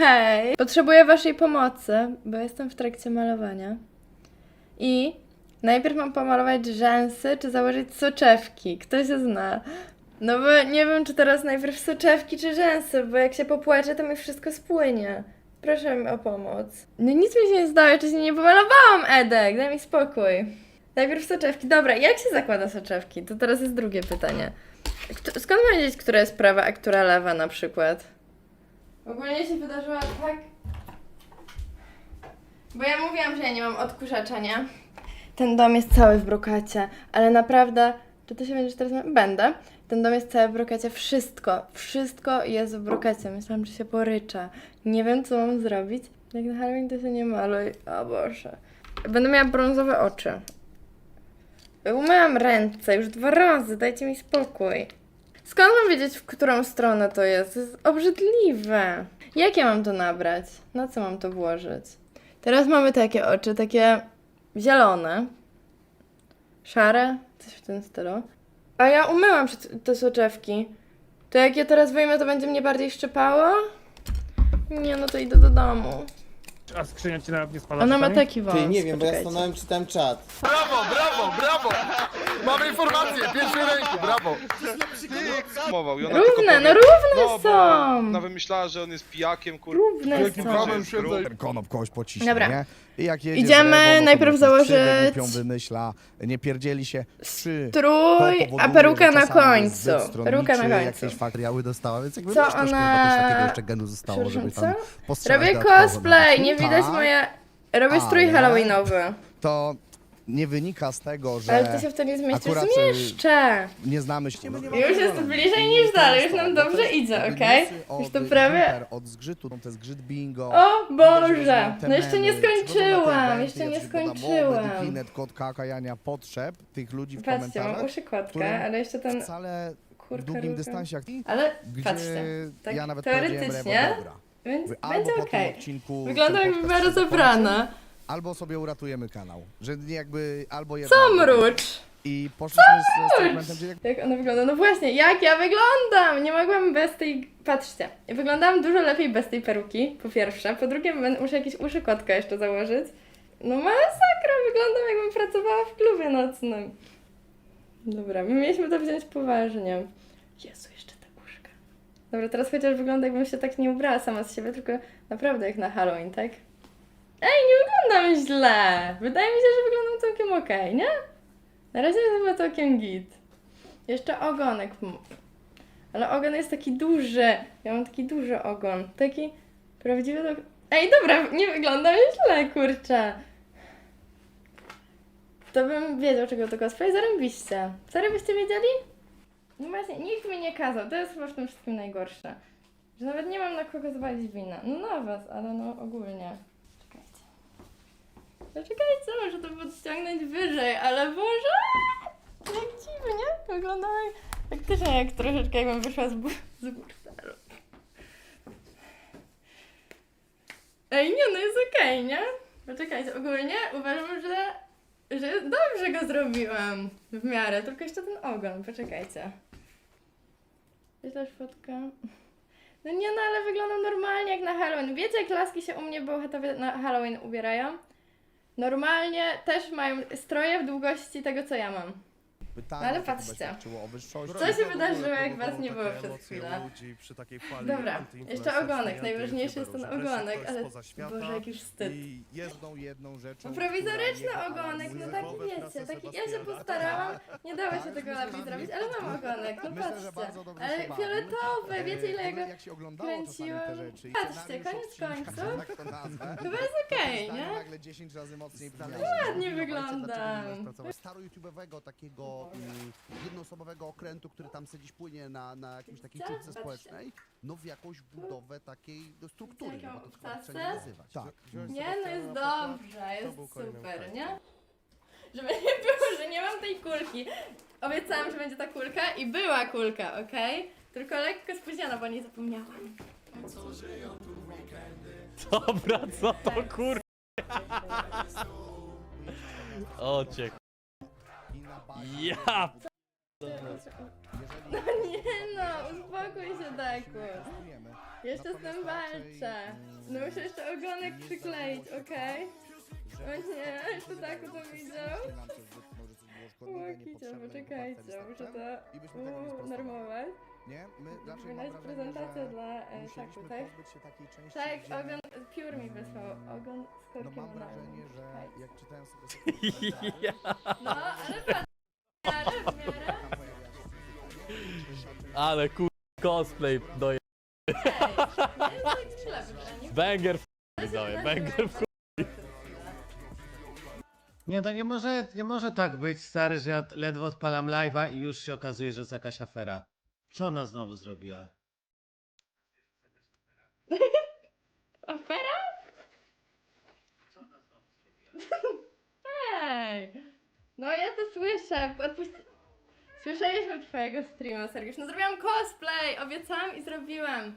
Hej! Potrzebuję waszej pomocy, bo jestem w trakcie malowania. I najpierw mam pomalować rzęsy, czy założyć soczewki. Kto się zna? No bo nie wiem, czy teraz najpierw soczewki, czy rzęsy, bo jak się popłaczę, to mi wszystko spłynie. Proszę mi o pomoc. No nic mi się nie zdało, jeszcze się nie pomalowałam, Edek, daj mi spokój. Najpierw soczewki. Dobra, jak się zakłada soczewki? To teraz jest drugie pytanie. Kto, skąd mam wiedzieć, która jest prawa, a która lewa na przykład? Ogólnie się wydarzyła tak... Bo ja mówiłam, że ja nie mam odkurzacza, nie? Ten dom jest cały w brokacie, ale naprawdę... Czy ty się będziesz teraz... Będę. Ten dom jest cały w brokacie. Wszystko, wszystko jest w brokacie. Myślałam, że się poryczę. Nie wiem, co mam zrobić. Jak na Halloween to się nie maluj. O Boże. Będę miała brązowe oczy. Umyłam ręce już dwa razy, dajcie mi spokój. Skąd mam wiedzieć, w którą stronę to jest? To jest obrzydliwe. Jak ja mam to nabrać? Na co mam to włożyć? Teraz mamy takie oczy, takie zielone, szare, coś w tym stylu. A ja umyłam te soczewki. To jak je teraz wyjmę, to będzie mnie bardziej szczypało? Nie, no to idę do domu. A skrzynia ci nawet nie spada Ona ma czasami? taki wąs. Ty, nie wiem, bo ja poczekajcie. stanąłem, czytałem czat. Brawo, brawo, brawo! Mamy informację, pierwszej ręki, brawo! Mował i ona Równe, no równe no, bo są. Ona wymyślała, że on jest pijakiem, kur... Równe Jakim są. prawem? Ten konop kogoś pociśnie, Dobra. nie? I jak jedzie Idziemy z lewą, no to najpierw jakąś założyć wymyśla, nie pierdzieli się. Trzy. To Strój, a peruka na końcu. Peruka na końcu. Jakieś materiały dostała, więc jakby Co wiesz, troszkę ona- chyba też takiego jeszcze genu zostało, żeby Przepraszam, tam co? postrzelać Robię dodatkowo, cosplay, no. nie widać Tak, moje... Robię strój Ale- halloweenowy. To nie wynika z tego, że Ale ty się w to nie zmieścisz. akurat, y, Zmieszczę. nie znamy się. Już jest bliżej niż dalej, już nam dobrze idzie, okej? Już to prawie... Od zgrzytu, to jest zgrzyt bingo. O Boże! No jeszcze nie skończyłam, jeszcze nie skończyłam. Definet, kotka, kajania, potrzeb tych ludzi w Patrzcie, mam komentarzach. uszy które ale jeszcze ten... Wcale w Kurka długim róża. dystansie jak ty, Ale gdzie patrzcie, tak ja nawet powiedziałem, teoretycznie Rewo, dobra. Więc Albo będzie po okej. tym odcinku Wygląda ten jakby podcast zakończy, Albo sobie uratujemy kanał. Że nie jakby albo jedno. Co albo drugie. mrucz? I poszliśmy z, z segmentem, gdzie jak ona wygląda? No właśnie, jak ja wyglądam? Nie mogłam bez tej... Patrzcie, wyglądałam dużo lepiej bez tej peruki, po pierwsze. Po drugie, będę- muszę jakieś uszy kotka jeszcze założyć. No masakra, wyglądam jakbym pracowała w klubie nocnym. Dobra, my mieliśmy to wziąć poważnie. Jezu, jeszcze. Dobra, teraz chociaż wygląda jakbym się tak nie ubrała sama z siebie, tylko naprawdę jak na Halloween, tak? Ej, nie wyglądam źle! Wydaje mi się, że wyglądam całkiem okej, nie? Na razie jest chyba całkiem git. Jeszcze ogonek. Ale ogon jest taki duży. Ja mam taki duży ogon. Taki prawdziwy. Do... Ej, dobra, nie wyglądam źle, kurczę. To bym wiedział, czego to cosplay. Zarąbiście. Serio byście wiedzieli? No właśnie, nikt mi nie kazał. To jest chyba w tym wszystkim najgorsze. Że nawet nie mam na kogo zwalić wina. No na was, ale no ogólnie. Czekajcie. Zaczekajcie, może to podciągnąć wyżej, ale Boże! Jak dziwnie. Wygląda faktycznie jak troszeczkę jakbym wyszła z, bu- z. Ej, nie, no jest okej, nie? Poczekajcie, ogólnie uważam, że, że dobrze go zrobiłam w miarę, tylko jeszcze ten ogon, poczekajcie. Wyślesz fotkę? No nie, no ale wyglądam normalnie jak na Halloween. Wiecie, jak laski się u mnie bohaterowie na Halloween ubierają? Normalnie też mają stroje w długości tego, co ja mam. Pytanie, Ale to chyba patrzcie. świadczyło o wyższości. Co się wydarzyło, jak was nie było przez chwilę? Dobra, jeszcze ogonek. Najważniejszy jest ten ogonek, ale Boże, jak już wstyd. I jedną, jedną rzeczą. No prowizoryczny ogonek, no taki wiecie, taki ja się postarałam, nie dało się tego lepiej zrobić, ale mam ogonek, no patrzcie. Ale fioletowy, E, wiecie ile jego... kręciłam. Patrzcie, koniec końców. tak Chyba jest okej, nie? nagle 10 razy mocniej brzmiało. ładnie wyglądam. Staro YouTube'owego takiego mm, jednoosobowego okrętu, który tam sobie gdzieś płynie na, na jakimś takiej Patrzcie. społecznej, no w jakąś budowę takiej no, struktury, no bo to chyba trzeba nazywać. Tak. Nie, no jest dobrze, jest super, nie? Żeby nie było, że nie mam tej kulki. Obiecałam, że będzie ta kulka i była kulka, okej? Tylko lekko spóźniona, bo nie zapomniałam. Dobra, co to kur... O Ja No nie no, uspokój się Dakus. Jeszcze z tym walczę. No muszę jeszcze ogonek przykleić, okej? O nie, jeszcze Daku to widział? Łokicie, poczekajcie, muszę to unormować. Nie? My raczej Powinna mam prezentacja dla e, Taku, tak? pozbyć się takiej części, Tak, gdzie... ogon, Piór mi wysłał, ogon z No korkiem mam wrażenie, że jak czytałem sobie... No, ale patrz, Ale kur... cosplay doje... Banger w doje, banger w Nie, to nie może, nie może tak być, stary, że ja ledwo odpalam live'a i już się okazuje, że jest jakaś afera. Co ona znowu zrobiła? Afera? Ej! No ja to słyszę. Odpuść... Słyszeliśmy twojego streama, Sergiusz. No zrobiłam cosplay! Obiecałam i zrobiłam.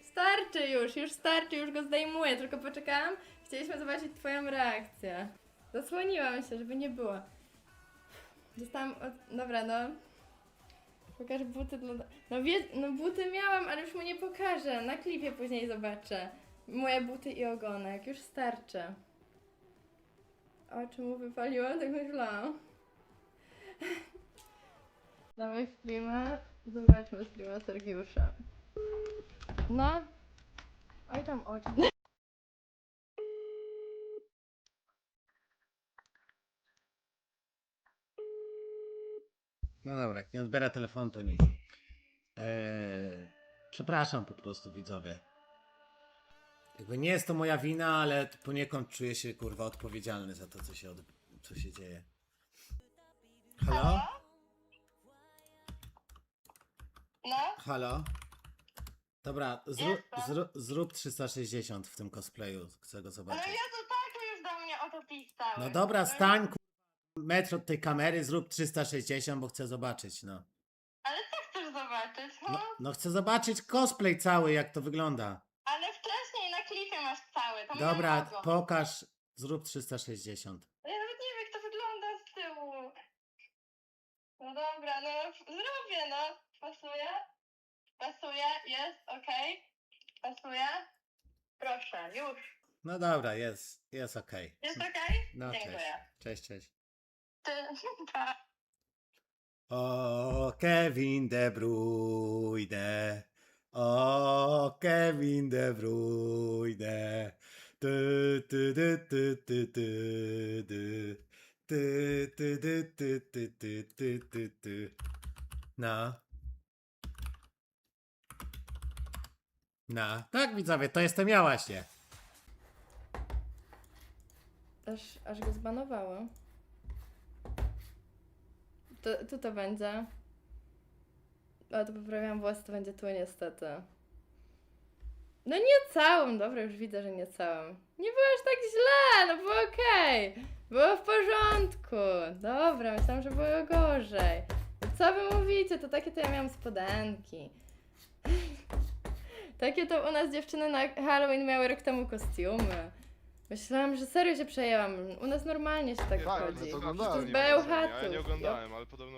Starczy już, już starczy, już go zdejmuję, tylko poczekałam. Chcieliśmy zobaczyć twoją reakcję. Zasłoniłam się, żeby nie było. Dostałam od... Dobra, no. Pokaż buty dla... No, wie... no buty miałam, ale już mu nie pokażę. Na klipie później zobaczę. Moje buty i ogonek. Już starczy. Oczy mu wypaliłam, tak myślałam. Dawaj streama. Zobaczmy streama Sergiusza. No. Oj tam oczy. No dobra, jak nie odbiera telefonu, to nic. Eee, przepraszam po prostu, widzowie. Jakby nie jest to moja wina, ale poniekąd czuję się, kurwa, odpowiedzialny za to, co się, od... co się dzieje. Halo? No. Halo? Dobra, zrób, zrób, zrób 360 w tym cosplayu, chcę go zobaczyć. to tak już do mnie o to pisał. No dobra, stań ku... metr od tej kamery, zrób 360, bo chcę zobaczyć, no. Ale co chcesz zobaczyć? No, no chcę zobaczyć cosplay cały, jak to wygląda. Ale wcześniej na klipie masz Dobra, pokaż, zrób 360. Ja nawet nie wiem, jak to wygląda z tyłu. No dobra, no zrobię, no. Pasuje? Pasuje? Jest? Okej? Pasuje? Proszę, już. No dobra, jest, jest okej. Jest okej? No cześć, Dziękuję. cześć, cześć. Ty, pa. O, Kevin De Bruyne. O, Kevin De Bruyne. Ty, ty, ty, ty, ty, ty, ty. Ty, ty, ty, ty, ty, ty, ty, ty, ty. No. No, tak widzowie, to jestem ja właśnie. Aż, aż go zbanowało. To, tu to będzie. O, to poprawiam włosy, to będzie tu niestety. No nie całą, dobra, już widzę, że nie całą. Nie było aż tak źle, no było okej. Było w porządku. Dobra, myślałam, że było gorzej. No Co wy mówicie, to takie to ja miałam spodenki. takie to u nas dziewczyny na Halloween miały rok temu kostiumy. Myślałam, że serio się przejęłam. U nas normalnie się tak Tak, chodzi. to To oglądałem. jest Nie ma znaczenia, bełchatów. Ja nie oglądałem, ale podobno